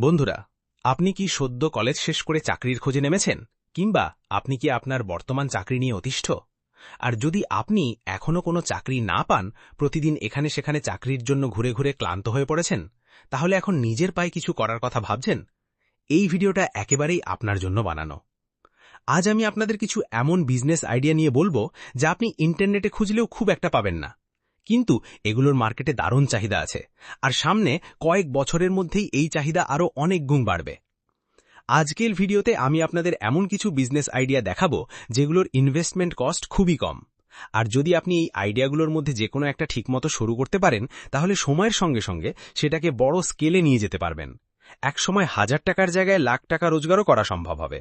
বন্ধুরা, আপনি কি সদ্য কলেজ শেষ করে চাকরির খোঁজে নেমেছেন? কিংবা আপনি কি আপনার বর্তমান চাকরি নিয়ে অতিষ্ঠ? আর যদি আপনি এখনও কোনো চাকরি না পান, প্রতিদিন এখানে সেখানে চাকরির জন্য ঘুরে ঘুরে ক্লান্ত হয়ে পড়েছেন, তাহলে এখন নিজের পায়ে কিছু করার কথা ভাবছেন? এই ভিডিওটা একেবারেই আপনার জন্য বানানো। আজ আমি আপনাদের কিছু এমন বিজনেস আইডিয়া নিয়ে বলব যা আপনি ইন্টারনেটে খুঁজলেও খুব একটা পাবেন না। কিন্তু এগুলোর মার্কেটে দারুণ চাহিদা আছে। আর সামনে কয়েক বছরের মধ্যেই এই চাহিদা আরও অনেক গুণ বাড়বে। আজকের ভিডিওতে আমি আপনাদের এমন কিছু বিজনেস আইডিয়া দেখাবো যেগুলোর ইনভেস্টমেন্ট কস্ট খুবই কম। আর যদি আপনি এই আইডিয়াগুলোর মধ্যে যে কোনো একটা ঠিকমতো শুরু করতে পারেন, তাহলে সময়ের সঙ্গে সঙ্গে সেটাকে বড় স্কেলে নিয়ে যেতে পারবেন। একসময় হাজার টাকার জায়গায় লাখ টাকা রোজগারও করা সম্ভব হবে।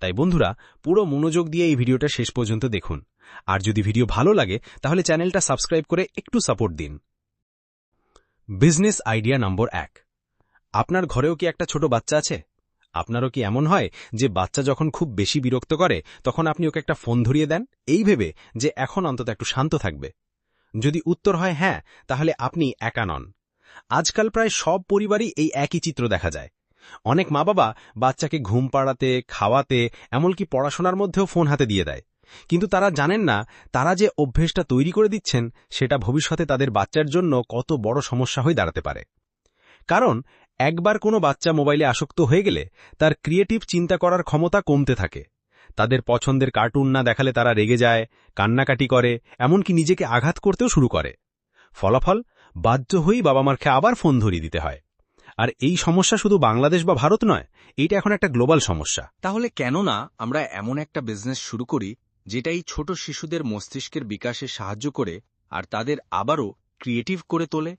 তাই বন্ধুরা, পুরো মনোযোগ দিয়ে এই ভিডিওটা শেষ পর্যন্ত দেখুন। আর যদি ভিডিও ভালো লাগে, তাহলে চ্যানেলটা সাবস্ক্রাইব করে একটু সাপোর্ট দিন। বিজনেস আইডিয়া নম্বর এক। আপনার ঘরেও কি একটা ছোট বাচ্চা আছে? আপনারও কি এমন হয় যে বাচ্চা যখন খুব বেশি বিরক্ত করে, তখন আপনি ওকে একটা ফোন ধরিয়ে দেন? এই ভেবে যে এখন অন্তত একটু শান্ত থাকবে। যদি উত্তর হয় হ্যাঁ তাহলে আপনি একা নন। আজকাল প্রায় সব পরিবারই এই একই চিত্র দেখা যায়। অনেক মা বাবা বাচ্চাকে ঘুম পাড়াতে, খাওয়াতে, এমনকি পড়াশোনার মধ্যেও ফোন হাতে দিয়ে দেয়। কিন্তু তারা জানেন না, তারা যে অভ্যেসটা তৈরি করে দিচ্ছেন, সেটা ভবিষ্যতে তাদের বাচ্চার জন্য কত বড় সমস্যা হয়ে দাঁড়াতে পারে। কারণ, একবার কোনো বাচ্চা মোবাইলে আসক্ত হয়ে গেলে তার ক্রিয়েটিভ চিন্তা করার ক্ষমতা কমতে থাকে। তাদের পছন্দের কার্টুন না দেখালে তারা রেগে যায়, কান্নাকাটি করে, এমনকি নিজেকে আঘাত করতেও শুরু করে। ফলাফল, বাধ্য হয়েই বাবা মারকে আবার ফোন ধরিয়ে দিতে হয়। আর এই সমস্যা শুধু বাংলাদেশ বা ভারত নয় এটা এখন একটা গ্লোবাল সমস্যা। তাহলে কেন না আমরা এমন একটা বিজনেস শুরু করি যেটা এই ছোট শিশুদের মস্তিষ্কের বিকাশে সাহায্য করে আর তাদের আবারও ক্রিয়েটিভ করে তোলে?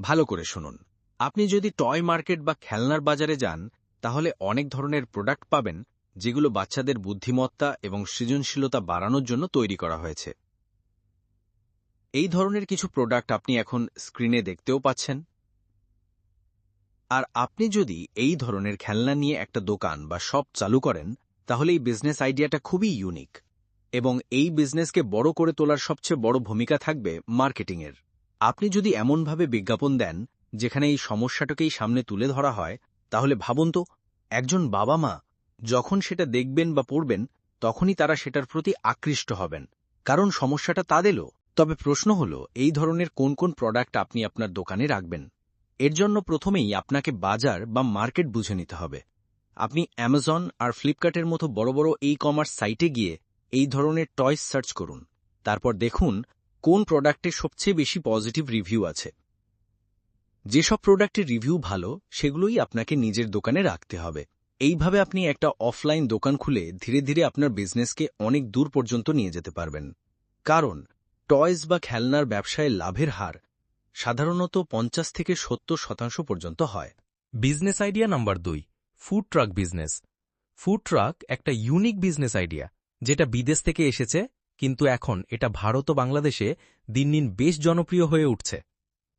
ভালো করে শুনুন। আপনি যদি টয় মার্কেট বা খেলনার বাজারে যান, তাহলে অনেক ধরনের প্রোডাক্ট পাবেন, যেগুলো বাচ্চাদের বুদ্ধিমত্তা এবং সৃজনশীলতা বাড়ানোর জন্য তৈরি করা হয়েছে। এই ধরনের কিছু প্রোডাক্ট আপনি এখন স্ক্রিনে দেখতেও পাচ্ছেন। আর আপনি যদি এই ধরনের খেলনা নিয়ে একটা দোকান বা শপ চালু করেন, তাহলে এই বিজনেস আইডিয়াটা খুবই ইউনিক এবং এই বিজনেসকে বড় করে তোলার সবচেয়ে বড় ভূমিকা থাকবে মার্কেটিংয়ের আপনি যদি এমনভাবে বিজ্ঞাপন দেন, যেখানে এই সমস্যাটাকেই সামনে তুলে ধরা হয়, তাহলে ভাবুন তো, একজন বাবা মা যখন সেটা দেখবেন বা পড়বেন, তখনই তারা সেটার প্রতি আকৃষ্ট হবেন। কারণ সমস্যাটা তাদেরও। তবে প্রশ্ন হল, এই ধরনের কোন কোন প্রোডাক্ট আপনি আপনার দোকানে রাখবেন? এর জন্য প্রথমেই আপনাকে বাজার বা মার্কেট বুঝে নিতে হবে। আপনি অ্যামাজন আর ফ্লিপকার্টের মতো বড় বড় ই কমার্স সাইটে গিয়ে এই ধরনের টয়স সার্চ করুন। তারপর দেখুন কোন প্রোডাক্টে সবচেয়ে বেশি পজিটিভ রিভিউ আছে। যেসব প্রোডাক্টের রিভিউ ভালো, সেগুলোই আপনাকে নিজের দোকানে রাখতে হবে। এইভাবে আপনি একটা অফলাইন দোকান খুলে ধীরে ধীরে আপনার বিজনেসকে অনেক দূর পর্যন্ত নিয়ে যেতে পারবেন। কারণ, টয়েস বা খেলনার ব্যবসায় লাভের হার সাধারণত পঞ্চাশ থেকে সত্তর শতাংশ পর্যন্ত হয়। বিজনেস আইডিয়া নাম্বার দুই, food truck business. Food truck একটা ইউনিক বিজনেস আইডিয়া, যেটা বিদেশ থেকে এসেছে, কিন্তু এখন এটা ভারত ও বাংলাদেশে দিন দিন বেশ জনপ্রিয় হয়ে উঠছে।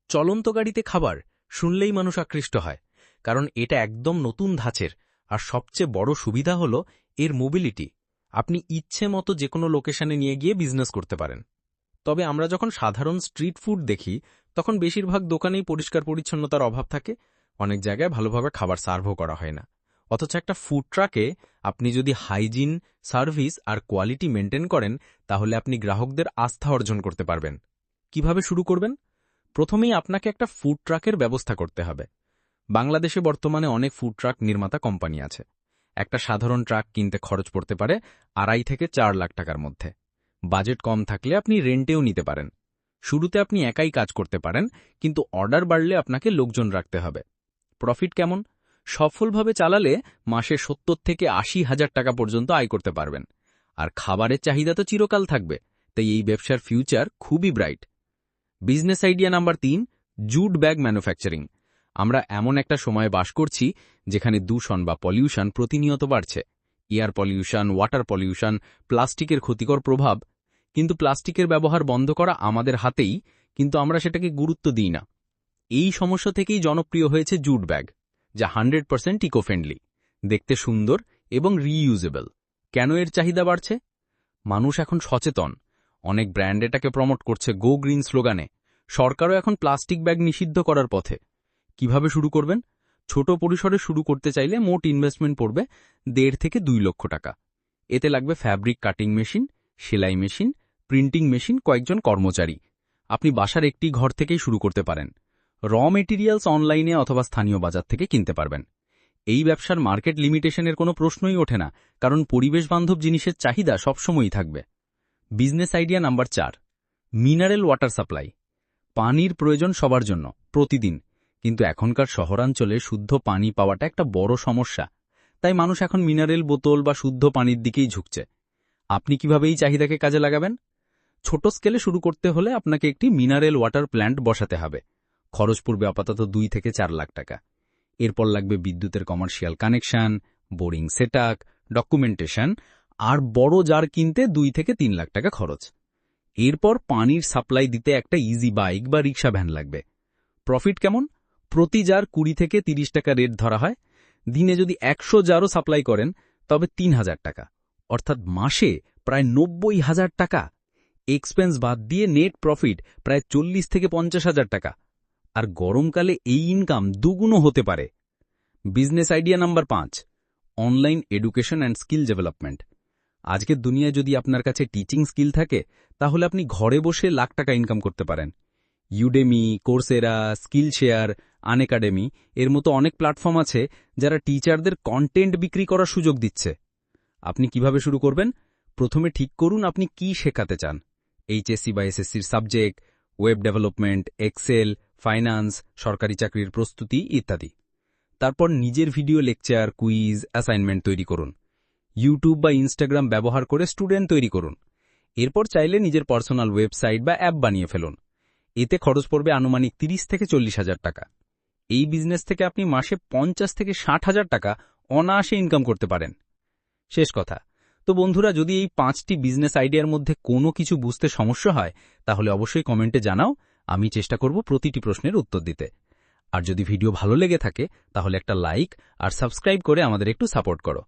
চলন্ত গাড়িতে খাবার শুনলেই মানুষ আকৃষ্ট হয়, কারণ এটা একদম নতুন ধাঁচের, আর সবচেয়ে বড় সুবিধা হল এর মোবিলিটি আপনি ইচ্ছে মতো যে কোনো লোকেশনে নিয়ে গিয়ে বিজনেস করতে পারেন। তবে আমরা যখন সাধারণ স্ট্রিট ফুড দেখি তখন বেশিরভাগ দোকানেই পরিষ্কার পরিচ্ছন্নতার অভাব থাকে। অনেক জায়গায় ভালোভাবে খাবার সার্ভও করা হয় না। অথচ একটা ফুড ট্রাকে আপনি যদি হাইজিন, সার্ভিস আর কোয়ালিটি মেনটেন করেন, তাহলে আপনি গ্রাহকদের আস্থা অর্জন করতে পারবেন। কীভাবে শুরু করবেন? প্রথমেই আপনাকে একটা ফুড ট্রাকের ব্যবস্থা করতে হবে। বাংলাদেশে বর্তমানে অনেক ফুড ট্রাক নির্মাতা কোম্পানি আছে। একটা সাধারণ ট্রাক কিনতে খরচ পড়তে পারে আড়াই থেকে চার লাখ টাকার মধ্যে। বাজেট কম থাকলে আপনি রেন্টেও নিতে পারেন। শুরুতে আপনি একাই কাজ করতে পারেন, কিন্তু অর্ডার বাড়লে আপনাকে লোকজন রাখতে হবে। প্রফিট কেমন? সফলভাবে চালালে মাসে সত্তর থেকে আশি হাজার টাকা পর্যন্ত আয় করতে পারবেন। আর খাবারের চাহিদা তো চিরকাল থাকবে, তাই এই ব্যবসার ফিউচার খুবই ব্রাইট। বিজনেস আইডিয়া নাম্বার তিন, জুট ব্যাগ ম্যানুফ্যাকচারিং। আমরা এমন একটা সময়ে বাস করছি, যেখানে দূষণ বা পলিউশন প্রতিনিয়ত বাড়ছে। এয়ার পলিউশন, ওয়াটার পলিউশন, প্লাস্টিকের ক্ষতিকর প্রভাব কিন্তু প্লাস্টিকের ব্যবহার বন্ধ করা আমাদের হাতেই, কিন্তু আমরা সেটাকে গুরুত্ব দিই না। এই সমস্যা থেকেই জনপ্রিয় হয়েছে জুট ব্যাগ, যা হান্ড্রেড পার্সেন্ট ইকো ফ্রেন্ডলি দেখতে সুন্দর এবং রিইউজেবল। কেন এর চাহিদা বাড়ছে? মানুষ এখন সচেতন। অনেক ব্র্যান্ড এটাকে প্রমোট করছে গো গ্রিন স্লোগানে। সরকারও এখন প্লাস্টিক ব্যাগ নিষিদ্ধ করার পথে। কীভাবে শুরু করবেন? ছোট পরিসরে শুরু করতে চাইলে মোট ইনভেস্টমেন্ট পড়বে দেড় থেকে দুই লক্ষ টাকা। এতে লাগবে ফ্যাব্রিক কাটিং মেশিন সেলাই মেশিন প্রিন্টিং মেশিন কয়েকজন কর্মচারী। আপনি বাসার একটি ঘর থেকেই শুরু করতে পারেন। র মেটেরিয়ালস অনলাইনে অথবা স্থানীয় বাজার থেকে কিনতে পারবেন। এই ব্যবসার মার্কেট লিমিটেশনের কোনো প্রশ্নই ওঠে না, কারণ পরিবেশ বান্ধব জিনিসের চাহিদা সবসময়ই থাকবে। বিজনেস আইডিয়া নাম্বার চার, মিনারেল ওয়াটার সাপ্লাই। পানির প্রয়োজন সবার জন্য, প্রতিদিন। কিন্তু এখনকার শহরাঞ্চলে শুদ্ধ পানি পাওয়াটা একটা বড় সমস্যা। তাই মানুষ এখন মিনারেল বোতল বা শুদ্ধ পানির দিকেই ঝুঁকছে। আপনি কীভাবে এই চাহিদাকে কাজে লাগাবেন? ছোট স্কেলে শুরু করতে হলে আপনাকে একটি মিনারেল ওয়াটার প্ল্যান্ট বসাতে হবে। খরচ পড়বে আপাতত দুই থেকে চার লাখ টাকা। এরপর লাগবে বিদ্যুতের কমার্শিয়াল কানেকশন, বোরিং সেটাক ডকুমেন্টেশন, আর বড় জার কিনতে দুই থেকে তিন লাখ টাকা খরচ। এরপর পানির সাপ্লাই দিতে একটা ইজি বাইক বা রিক্সা ভ্যান লাগবে। প্রফিট কেমন? প্রতি জার কুড়ি থেকে তিরিশ টাকা রেট ধরা হয়। দিনে যদি একশো জারও সাপ্লাই করেন, তবে তিন হাজার টাকা। অর্থাৎ মাসে প্রায় নব্বই হাজার টাকা। এক্সপেন্স বাদ দিয়ে নেট প্রফিট প্রায় চল্লিশ থেকে পঞ্চাশ হাজার টাকা। আর গরমকালে এই ইনকাম দুগুণও হতে পারে। বিজনেস আইডিয়া নাম্বার পাঁচ, online education and skill development. আজকের দুনিয়ায় যদি আপনার কাছে টিচিং স্কিল থাকে, তাহলে আপনি ঘরে বসে লাখ টাকা ইনকাম করতে পারেন। Udemy Coursera Skillshare Unacademy এর মতো অনেক প্ল্যাটফর্ম আছে যারা টিচারদের কন্টেন্ট বিক্রি করার সুযোগ দিচ্ছে। আপনি কীভাবে শুরু করবেন? প্রথমে ঠিক করুন আপনি কি শেখাতে চান। এইচএসসি বা এসএসসির subject web development Excel finance সরকারি চাকরির প্রস্তুতি ইত্যাদি। তারপর নিজের ভিডিও লেকচার কুইজ অ্যাসাইনমেন্ট তৈরি করুন। ইউটিউব বা ইনস্টাগ্রাম ব্যবহার করে স্টুডেন্ট তৈরি করুন। এরপর চাইলে নিজের পার্সোনাল ওয়েবসাইট বা অ্যাপ বানিয়ে ফেলুন। এতে খরচ পড়বে আনুমানিক তিরিশ থেকে চল্লিশ হাজার টাকা। এই বিজনেস থেকে আপনি মাসে পঞ্চাশ থেকে ষাট হাজার টাকা অনায়াসে ইনকাম করতে পারেন। শেষ কথা। তো বন্ধুরা, যদি এই পাঁচটি বিজনেস আইডিয়ার মধ্যে কোনো কিছু বুঝতে সমস্যা হয়, তাহলে অবশ্যই কমেন্টে জানাও, আমি চেষ্টা করব প্রতিটি প্রশ্নের উত্তর দিতে। আর যদি ভিডিও ভালো লেগে থাকে, তাহলে একটা লাইক আর সাবস্ক্রাইব করে আমাদের একটু সাপোর্ট করো।